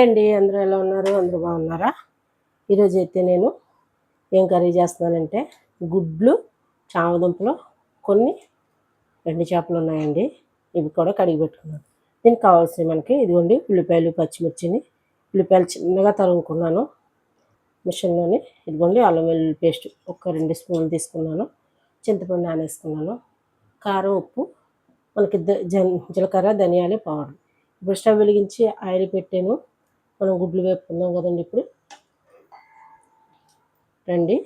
అండి అందరూ ఎలా ఉన్నారు? అందరూ బాగున్నారా? ఈరోజు అయితే నేను ఏం కర్రీ చేస్తున్నానంటే గుడ్లు చామదుంపలు కొన్ని రెండు చేపలు ఉన్నాయండి. ఇవి కూడా కడిగి పెట్టుకున్నాను. దీనికి కావాల్సిన మనకి ఇదిగోండి ఉల్లిపాయలు పచ్చిమిర్చిని ఉల్లిపాయలు చిన్నగా తరుగుకున్నాను మిషన్లోని ఇదిగోండి అల్లం వెల్లుల్లి పేస్ట్ ఒక రెండు స్పూన్లు తీసుకున్నాను. చింతపండు నానేసుకున్నాను. కారం ఉప్పు మనకి ద- జన్ జీలకర్ర ధనియాలు పౌడర్. ఇప్పుడు స్టవ్ వెలిగించి ఆయిల్ పెట్టాను. మనం గుడ్లు వేపుకుందాం కదండి ఇప్పుడు. రండి.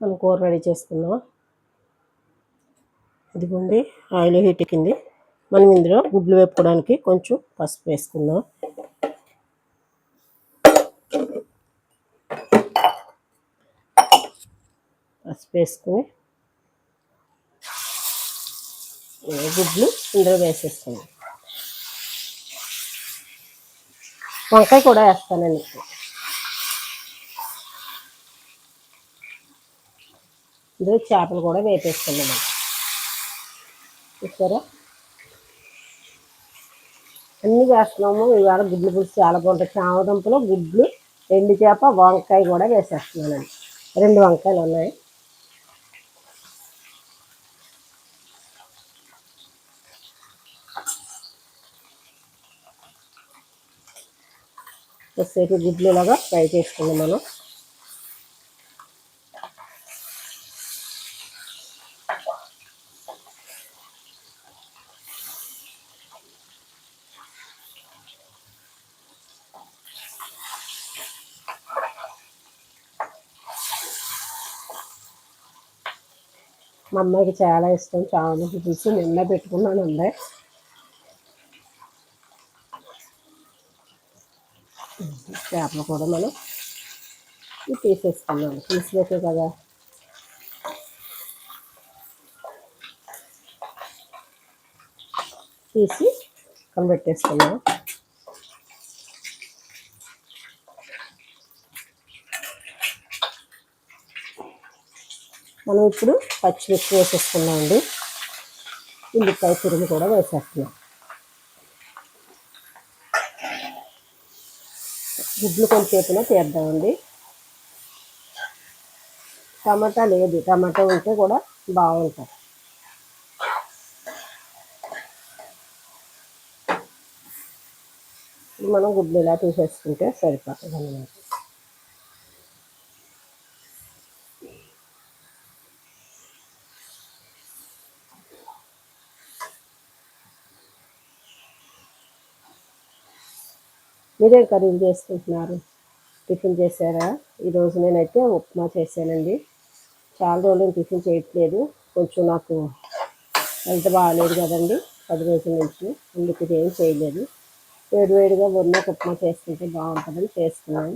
మనం కూర రెడీ చేసుకుందాం ఇదిగోండి ఆయిల్ హీట్ ఎక్కింది మనం ఇందులో గుడ్లు వేపుకోవడానికి కొంచెం పసుపు వేసుకుందాం. పసుపు వేసుకుని గుడ్లు ఇందులో వేసేసుకుందాం. వంకాయ కూడా వేస్తానండి ఇందులో చేపలు కూడా వేపేసుకుందాం చూసారా అన్నీ వేస్తున్నాము. ఇవాళ గుడ్లు పులుసు చాలా బాగుంటుంది చామదంపలో గుడ్లు ఎండు చేప వంకాయ కూడా వేసేస్తున్నానండి రెండు వంకాయలు ఉన్నాయి. కొద్దిసేపు గుడ్లు లాగా ఫ్రై చేసుకుందాం మనం. మా అమ్మాయికి చాలా ఇష్టం చాలా పులుసు నిన్న పెట్టుకున్నాను ఉండే చేపలు కూడా మనం తీసేసుకున్నాం తీసుకోకే కదా. తీసి పక్కన పెట్టేసుకున్నాం మనం ఇప్పుడు పచ్చిమిర్చి వేసేసుకున్నాం అండి ఉల్లిపాయ తురుము కూడా వేసేస్తున్నాం. గుడ్లు కొంచెంసేపున తీద్దామండి. టమాటా లేదు. టమాటా ఉంటే కూడా బాగుంటుంది. మనం గుడ్లు ఇలా తీసేసుకుంటే సరిపోతుంది అన్నమాట. మీరేం కర్రీలు చేసుకుంటున్నారు. టిఫిన్ చేశారా? ఈరోజు నేనైతే ఉప్మా చేశానండి. చాలా రోజులు టిఫిన్ చేయట్లేదు. కొంచెం నాకు హెల్త్ బాగాలేదు కదండి. పది రోజుల నుంచి అందుకు ఇది ఏం చేయలేదు. వేడి వేడిగా ఉన్న ఉప్మా చేసుకుంటే బాగుంటుందని చేసుకున్నాను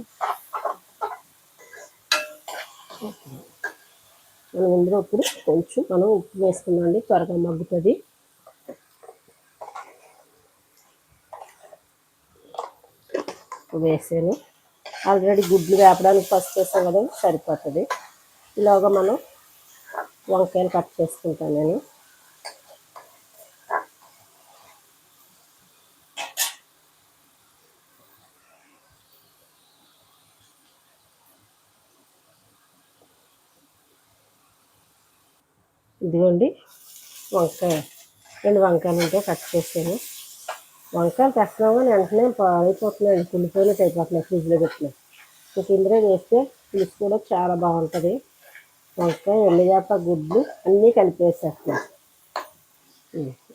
మనం ఇందులో ఇప్పుడు కొంచెం మనం ఉప్పు వేసుకున్నామండి త్వరగా మగ్గుతుంది. వేసాను. ఆల్రెడీ గుడ్లు వేపడానికి పసుపు వేసాం కదా సరిపోతుంది. ఇలాగా మనం వంకాయలు కట్ చేసుకుంటాను నేను. ఇదిగోండి వంకాయ రెండు వంకాయలు ఉంటే కట్ చేసాను. వంకాయలు తెస్తున్నాం కానీ వెంటనే అయిపోతున్నాయి కుళ్ళిపోయినట్టు అయిపోతున్నాయి. ఫ్రిడ్జ్లో పెట్టిన ఇంక ఇందులో వేస్తే పులుసు కూడా చాలా బాగుంటుంది. వంకాయ ఎల్లిచేప గుడ్లు అన్నీ కలిపేసేస్తున్నాం.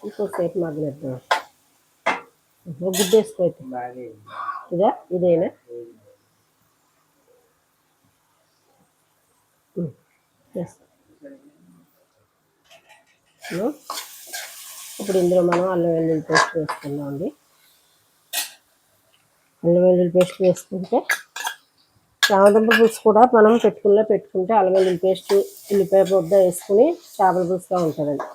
ఇంకోసేపు మగ్గనిద్దాం. గుడ్డు వేసుకో అయితే. ఇదా? ఇదేనా. ఉమ్. ఇప్పుడు ఇందులో మనం అల్లం వెల్లుల్లి పేస్ట్ వేసుకుందాం అండి అల్లం వెల్లుల్లి పేస్ట్ వేసుకుంటే చామదుంప పులుసు కూడా మనం పెట్టుకున్నా పెట్టుకుంటే అల్లం వెల్లుల్లి పేస్ట్ ఉల్లిపాయ పొద్ద వేసుకుని చేపల పులుసుగా ఉంటుందండి.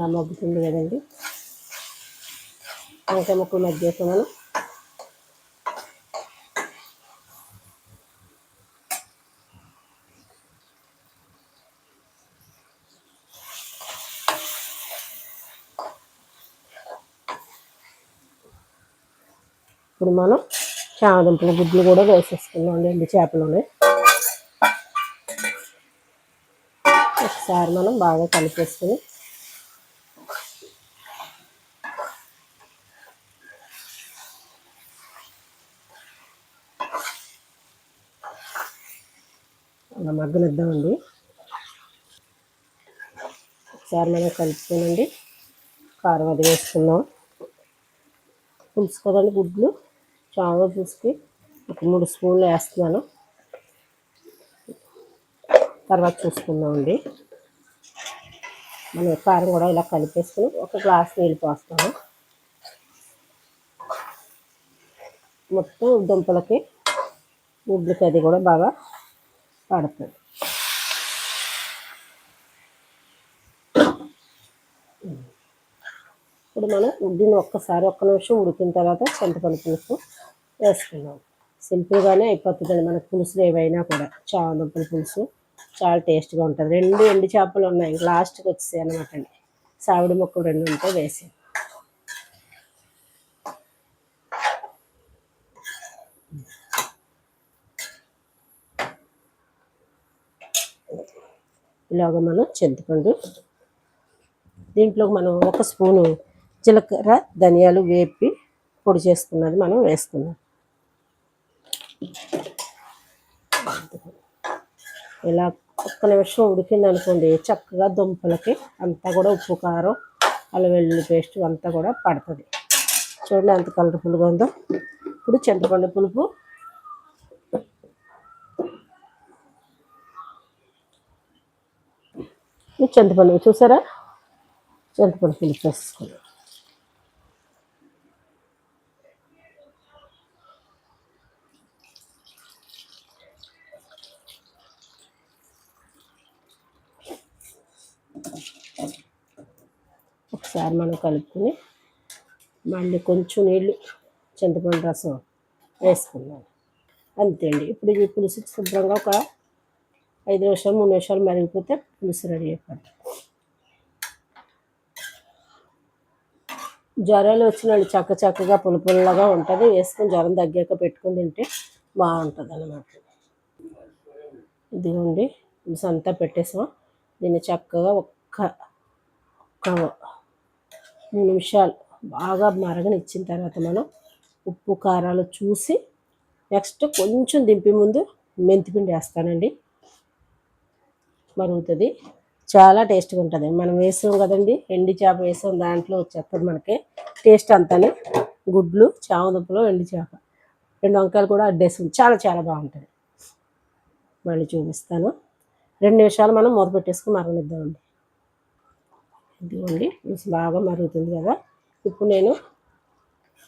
ఇలా మగ్గుతుంది కదండి. వంకాయ ముక్కలు మగ్గేసాం మనం ఇప్పుడు మనం చామదుంపల గుడ్లు కూడా వేసేసుకున్నాం అండి చేపలోనే. ఒకసారి మనం బాగా కలిపేసుకుని అలా మగ్గనిద్దామండి. ఒకసారి మనం కలుపుకోనండి. కారం అది వేసుకుందాం. పులుసు కదండి గుడ్లు. చాలా పులుసుకి ఒక మూడు స్పూన్లు వేస్తున్నాను. తర్వాత చూసుకుందామండి. మనం కారం కూడా ఇలా కలిపేసుకుని ఒక గ్లాస్ నీళ్ళు పోస్తాము మొత్తం దుంపలకి గుడ్లకి అది కూడా బాగా పడుతుంది. ఇప్పుడు మనం దీన్ని ఒక్కసారి ఒక్క నిమిషం ఉడికిన తర్వాత చింతపండు పులుసు వేసుకున్నాం సింపుల్గానే అయిపోతుందండి మనకు పులుసులు ఏవైనా కూడా. చామదుంపల పులుసు చాలా టేస్ట్గా ఉంటుంది. రెండు ఎండు చేపలు ఉన్నాయి. లాస్ట్కి వచ్చేసాయి అనమాట అండి. సావిడి మొక్కలు రెండు ఉంటే వేసాను ఇలాగ మనం చింతపండు. దీంట్లో మనం ఒక స్పూను జీలకర్ర ధనియాలు వేపి పొడి చేసుకున్నది మనం వేసుకున్నాం ఇలా ఒక్క నిమిషం ఉడికింది అనుకోండి చక్కగా దుంపలకి అంతా కూడా ఉప్పు కారం అల్లం వెల్లుల్లి పేస్ట్ అంతా కూడా పడుతుంది. చూడండి ఎంత కలర్ఫుల్గా ఉందో. ఇప్పుడు చింతపండు పులుపు చింతపండు చూసారా? చింతపండు పులుపు వేసుకున్నాం. ఒకసారి మనం కలుపుకొని మళ్ళీ కొంచెం నీళ్ళు చింతపండు రసం వేసుకున్నాను అంతే అండి ఇప్పుడు ఈ పులుసు శుభ్రంగా ఒక ఐదు నిమిషాలు మూడు నిమిషాలు మరిగిపోతే పులుసు రెడీ అయిపోతుంది జ్వరాలు వచ్చినాడు చక్క చక్కగా పుల్ల ఉంటుంది. వేసుకొని జ్వరం తగ్గాక పెట్టుకుని తింటే బాగుంటుంది అన్నమాట. ఇదిగోండి పులుసు అంతా పెట్టేసాం. దీన్ని చక్కగా ఒక్క ఒక్క మూడు నిమిషాలు బాగా మరగనిచ్చిన తర్వాత మనం ఉప్పు కారాలు చూసి నెక్స్ట్ కొంచెం దింపి ముందు మెంతిపిండి వేస్తానండి. మరుగుతుంది చాలా టేస్ట్గా ఉంటుంది మనం వేసాం కదండి ఎండి చేప వేసాం దాంట్లో వచ్చేస్తుంది మనకి. టేస్ట్ అంతానే. గుడ్లు చామదుంపలు ఎండి చేప. రెండు వంకాయలు కూడా అడ్డేసి చాలా చాలా బాగుంటుంది. మళ్ళీ చూపిస్తాను. రెండు నిమిషాలు మనం మూత పెట్టేసుకుని మరగనిద్దామండి. ఇదిగోండి బాగా మరుగుతుంది కదా. ఇప్పుడు నేను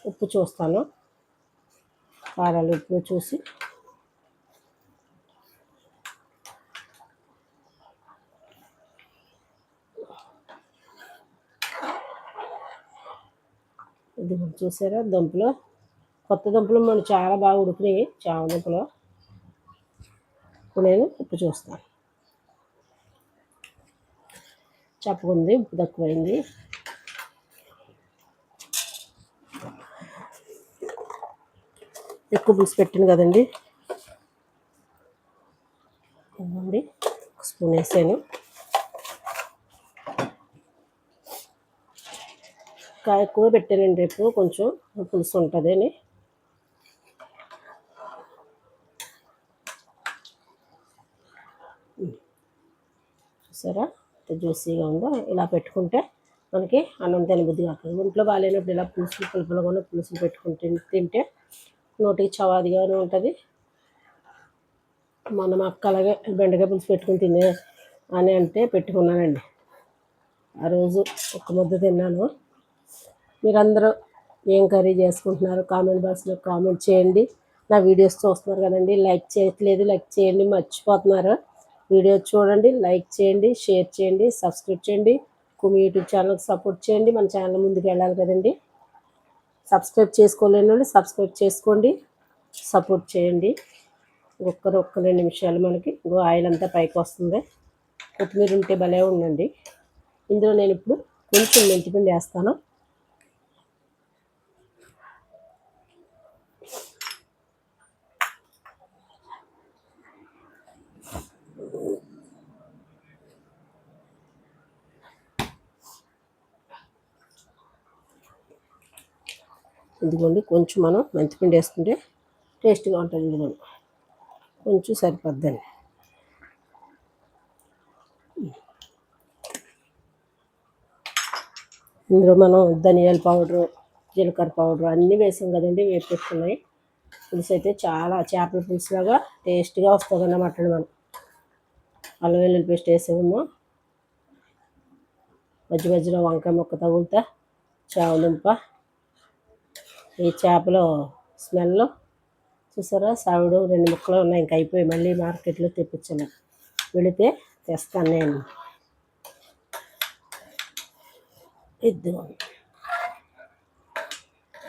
ఉప్పు చూస్తాను. కారాలు ఉప్పు చూసి ఇది చూసారా? దుంపలు. కొత్త దుంపలు మనం చాలా బాగా ఉడికినాయి. చామ దుంపలు. ఇప్పుడు నేను ఉప్పు చూస్తాను. చప్పుకుంది ఉప్పు తక్కువైంది. ఎక్కువ పులుసు పెట్టింది కదండి. ఇవ్వండి ఒక స్పూన్ వేసాను. కాయ ఎక్కువ పెట్టానండి రేపు కొంచెం పులుసు ఉంటుంది అని చూసారా? ఎంత జ్యూసీగా ఉందో ఇలా పెట్టుకుంటే మనకి అన్నం తినబుద్ధి కాదు ఒంట్లో బాగాలేనప్పుడు ఇలా పులుసులు పులుపులుగా పులుసులు పెట్టుకుంటే తింటే నోటికి చవాదిగానే ఉంటుంది. మనం అక్క అలాగే బెండకాయ పులుసు పెట్టుకుని తినే అని అంటే పెట్టుకున్నానండి. ఆ రోజు ఒక ముద్ద తిన్నాను. మీరందరూ ఏం కర్రీ చేసుకుంటున్నారు కామెంట్ బాక్స్లో కామెంట్ చేయండి. నా వీడియోస్ చూస్తున్నారు కదండి లైక్ చేయట్లేదు లైక్ చేయండి మర్చిపోతున్నారు. వీడియో చూడండి లైక్ చేయండి షేర్ చేయండి సబ్స్క్రైబ్ చేయండి. కుమి యూట్యూబ్ ఛానల్కి సపోర్ట్ చేయండి. మన ఛానల్ ముందుకు వెళ్ళాలి కదండి. సబ్స్క్రైబ్ చేసుకోలేని వాళ్ళు సబ్స్క్రైబ్ చేసుకోండి సపోర్ట్ చేయండి. ఒక్కరు ఒక్క రెండు నిమిషాలు మనకి ఇంకో ఆయిల్ అంతా పైకి వస్తుంది. కొత్తిమీర ఉంటే భలే ఉండండి. ఇందులో నేను ఇప్పుడు కొంచెం మెంతిపిండి వేస్తాను. ఇదిగోండి కొంచెం మనం మెంతిపిండి వేసుకుంటే టేస్ట్గా ఉంటుంది ఇదిగోండి. కొంచెం సరిపోద్దండి. ఇందులో మనం ధనియాల పౌడరు జీలకర్ర పౌడర్ అన్నీ వేసాం కదండి వేపెట్టుకున్నాయి పులుసు అయితే చాలా చేపల పులుసులాగా టేస్ట్గా వస్తుంది అన్నమాట మనం. అల్లం వెల్లుల్లి పేస్ట్ వేసాము మధ్య మధ్యలో వంకాయ మొక్క తగులుతా చావలింప. ఈ చేపలో స్మెల్. చూసారా? సావిడు రెండు ముక్కలు ఉన్నాయి. ఇంకా అయిపోయి మళ్ళీ మార్కెట్లో తెప్పించాను. వెళితే తెస్తాను నేను. ఇద్దు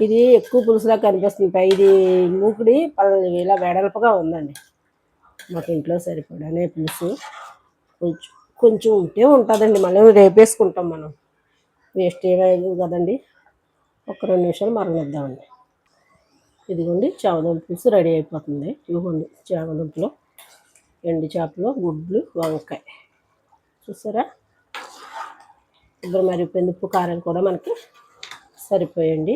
ఇది ఎక్కువ పులుసులా కనిపిస్తుంది. పై ఇది మూకుడి పల్- ఇలా వెడల్పుగా ఉందండి. మాకు ఇంట్లో సరిపడానే పులుసు. కొంచెం కొంచెం ఉంటే ఉంటుందండి. మళ్ళీ రేపేసుకుంటాం మనం. వేస్ట్ ఏమైంది కదండి. ఒక రెండు నిమిషాలు మరగనిద్దామండి. ఇదిగోండి చామదుంప పులుసు రెడీ అయిపోతుంది. ఇదిగోండి చామదుంపలు ఎండు చేపలు గుడ్లు వంకాయ. చూసారా? ఇప్పుడు మరి ఉప్పు కారం కూడా మనకి సరిపోయండి.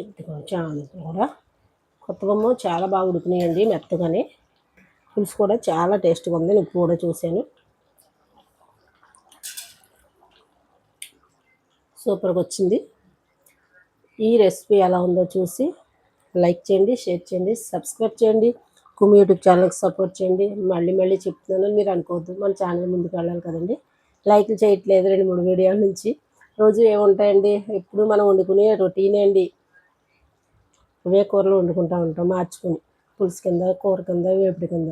ఇదిగో చామదుంపలు కూడా. కొత్త బొమ్మ చాలా బాగా ఉడుకున్నాయండి మెత్తగానే. పులుసు కూడా చాలా టేస్ట్గా ఉంది. నేను కూడా చూశాను. సూపర్గా వచ్చింది. ఈ రెసిపీ ఎలా ఉందో చూసి లైక్ చేయండి షేర్ చేయండి సబ్స్క్రైబ్ చేయండి. కుమి యూట్యూబ్ ఛానల్కి సపోర్ట్ చేయండి. మళ్ళీ మళ్ళీ చెప్తున్నాను మీరు అనుకోవద్దు. మన ఛానల్ ముందుకు వెళ్ళాలి కదండి. లైక్లు చేయట్లేదు రెండు మూడు వీడియోల నుంచి. రోజు ఏముంటాయండి? ఎప్పుడు మనం వండుకునే రొటీనే అండి. ఇవే కూరలు వండుకుంటూ ఉంటాం మార్చుకుని. పులుసు కింద కూర కింద వేపుడు కింద.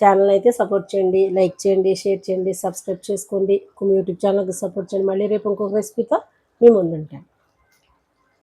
ఛానల్ అయితే సపోర్ట్ చేయండి లైక్ చేయండి షేర్ చేయండి సబ్స్క్రైబ్ చేసుకోండి. యూట్యూబ్ ఛానల్కి సపోర్ట్ చేయండి. మళ్ళీ రేపు ఇంకొక రెసిపీతో మీ ముందుంటాను